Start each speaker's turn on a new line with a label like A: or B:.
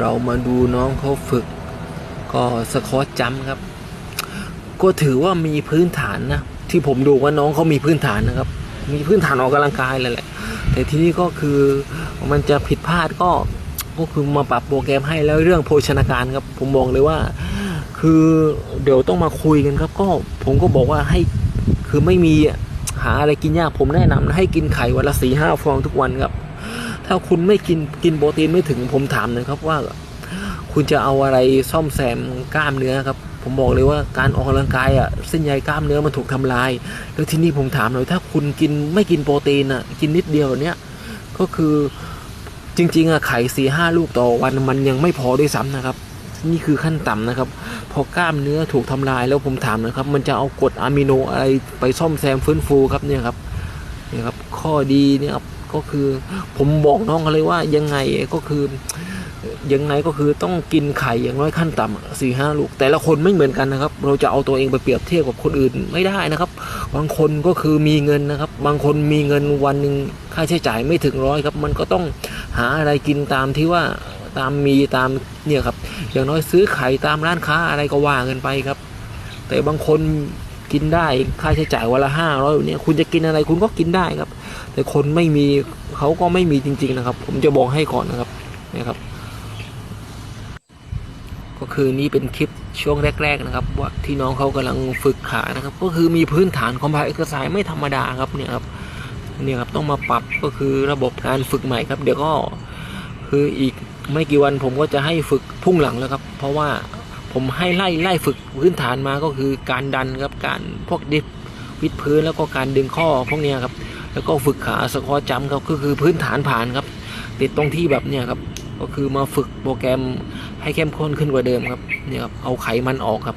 A: เรามาดูน้องเขาฝึก ก็สควอตจัมครับ ก็ถือว่ามีพื้นฐานนะ ที่ผมดูว่าน้องเขามีพื้นฐานนะครับ มีพื้นฐานออกกำลังกายเลยแหละ แต่ทีนี้ก็คือมันจะผิดพลาดก็ก็คือมาปรับโปรแกรมให้แล้วเรื่องโภชนาการครับ ผมบอกเลยว่า คือเดี๋ยวต้องมาคุยกันครับ ก็ผมก็บอกว่าให้คือไม่มีหาอะไรกินยากผมแนะนำให้กินไข่วันละสี่ห้าฟองทุกวันครับ ถ้าคุณไม่กินกินโปรตีนไม่ถึงผมถามหนะครับว่า คุณจะเอาอะไรซ่อมแซมกล้ามเนื้อครับ ผมบอกเลยว่าการออกกำลังกายอะเส้นใยกล้ามเนื้อมันถูกทำลาย แล้วทีนี้ผมถามหน่อยถ้าคุณกินไม่กินโปรตีนอะกินนิดเดียวเนี้ยก็คือจริง ๆอะไข่สี่ห้าลูกต่อวันมันยังไม่พอด้วยซ้ำนะครับนี่คือขั้นต่ำนะครับ พอกล้ามเนื้อถูกทำลายแล้วผมถามนะครับ มันจะเอากรดอะมิโนอะไรไปซ่อมแซมฟื้นฟูครับเนี่ยครับเนี่ยครับ ข้อดีเนี่ยครับ ก็คือ ผมบอกน้องเขาเลยว่ายังไงก็คือยังไงก็คือต้องกินไข่อย่างน้อยขั้นต่ำสี่ห้าลูก แต่ละคนไม่เหมือนกันนะครับ เราจะเอาตัวเองไปเปรียบเทียบกับคนอื่นไม่ได้นะครับ บางคนก็คือมีเงินนะครับ บางคนมีเงินวันหนึ่งค่าใช้จ่ายไม่ถึงร้อยครับ มันก็ต้องหาอะไรกินตามที่ว่าตามมีตามเนี่ยครับ อย่างน้อยซื้อไข่ตามร้านค้าอะไรก็ว่าเงินไปครับ แต่บางคน กินได้ค่าใช้จ่ายวันละห้าร้อยเนี่ยคุณจะกินอะไรคุณก็กินได้ครับ แต่คนไม่มีเขาก็ไม่มีจริง ๆนะครับ ผมจะบอกให้ก่อนนะครับนะครับ ก็คือนี่เป็นคลิปช่วงแรก ๆ นะครับ ว่าที่น้องเขากำลังฝึกขานะครับ ก็คือมีพื้นฐานของพาเอกซ์ไซส์ไม่ธรรมดาครับเนี่ยครับเนี่ยครับต้องมาปรับก็คือระบบการฝึกใหม่ครับ เดี๋ยวก็คืออีกไม่กี่วันผมก็จะให้ฝึกพุ่งหลังแล้วครับ เพราะว่า ผมให้ไล่ไล่ฝึกพื้นฐานมาก็คือการดันครับการพวกดิฟวิดพื้นแล้วก็การดึงข้อพวกเนี้ยครับแล้วก็ฝึกขาสคอจัมครับก็คือพื้นฐานผ่านครับ ติดตรงที่แบบเนี้ยครับก็คือมาฝึกโปรแกรมให้เข้มข้นขึ้นกว่าเดิมครับเนี่ยครับเอาไขมันออกครับ